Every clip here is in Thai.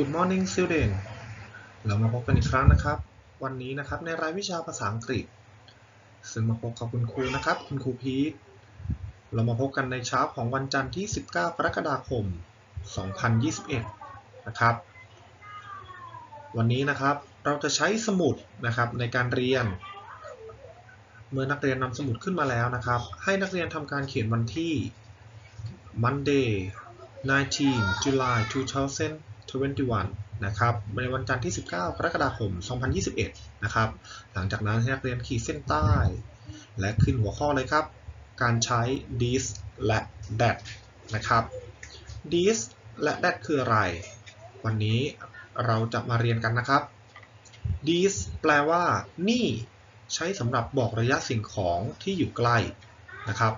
Good morning student เรามาพบกันอีกครั้งนะครับ วันนี้นะครับในรายวิชาภาษาอังกฤษ ซึ่งมาพบกับคุณครูนะครับ คุณครูพีทเรามาพบกันในเช้าของวันจันทร์ที่ 19 กรกฎาคม 2021 นะครับ วันนี้นะครับเราจะใช้สมุดนะครับในการเรียน เมื่อนักเรียนนำสมุดขึ้นมาแล้วนะครับ ให้นักเรียนทำการเขียนวันที่ Monday 19 July 2021 นะครับ ในวันจันทร์ที่ 19 กรกฎาคม 2021 นะครับ หลังจากนั้นให้นักเรียนขีดเส้นใต้ และขึ้นหัวข้อเลยครับ การใช้ this และ that นะครับ this และ that คืออะไร วันนี้เราจะมาเรียนกันนะครับ this แปลว่า นี่ใช้สำหรับบอกระยะสิ่งของที่อยู่ใกล้นะครับ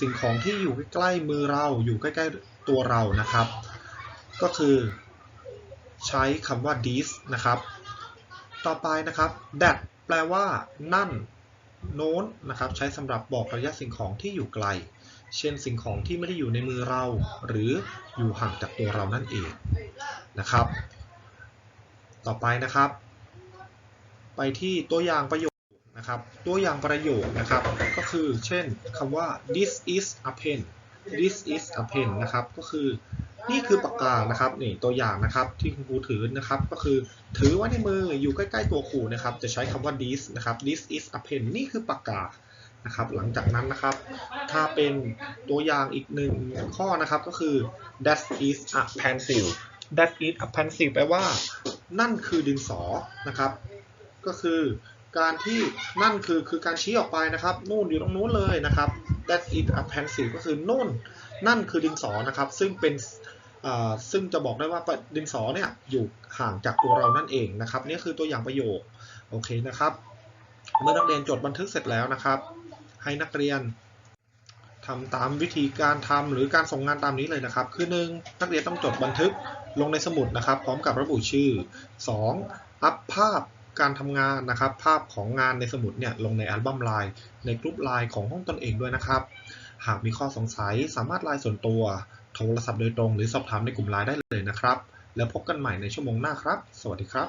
สิ่งของที่อยู่ใกล้ๆมือเราอยู่ใกล้ๆตัวเรานะครับ ก็คือ ใช้คำว่า this นะครับ ต่อไปนะครับ that แปลว่า นั่น โน้นนะครับใช้สำหรับบอกระยะสิ่งของที่อยู่ไกล เช่นสิ่งของที่ไม่ได้อยู่ในมือเรา หรืออยู่ห่างจากตัวเรานั่นเองนะครับ ต่อไปนะครับ ไปที่ตัวอย่างประโยคนะครับ ตัวอย่างประโยคนะครับ ก็คือ เช่นคำว่า this is a pen this is a pen นะครับ ก็คือ นี่คือปากกานะครับนี่ตัวอย่างนะครับที่คุณครูถือนะครับก็คือถือไว้ในมืออยู่ใกล้ๆตัวครูนะครับจะใช้คำว่า this นะครับ this is a pen นี่คือปากกานะครับหลังจากนั้นนะครับ ถ้าเป็นตัวอย่างอีกหนึ่งข้อนะครับก็คือ that is a pencil that is a pencil แปลว่า นั่นคือดินสอนะครับ ก็คือการที่นั่นคือคือการชี้ออกไปนะครับ นู่นอยู่ตรงนู้นเลยนะครับ that is a pencil ก็คือนู่นนั่นคือดินสอนะครับ ซึ่งเป็นซึ่งจะบอกได้ว่าดินสอเนี่ยอยู่ห่างจากตัวเรานั่นเองนะครับนี่คือตัวอย่างประโยคโอเคนะครับ เมื่อนักเรียนจดบันทึกเสร็จแล้วนะครับ ให้นักเรียนทำตามวิธีการทำหรือการส่งงานตามนี้เลยนะครับ คือ 1. นักเรียนต้องจดบันทึกลงในสมุดนะครับ พร้อมกับระบุชื่อ 2. อัพภาพ การทำงานนะครับ ภาพของงานในสมุดเนี่ยลงในอัลบั้มไลน์ในกลุ่มไลน์ของห้องตนเองด้วยนะครับ หากมีข้อสงสัยสามารถไลน์ส่วนตัว โทรศัพท์โดยตรง หรือสอบถามในกลุ่มไลน์ได้เลยนะครับ แล้วพบกันใหม่ในชั่วโมงหน้าครับ สวัสดีครับ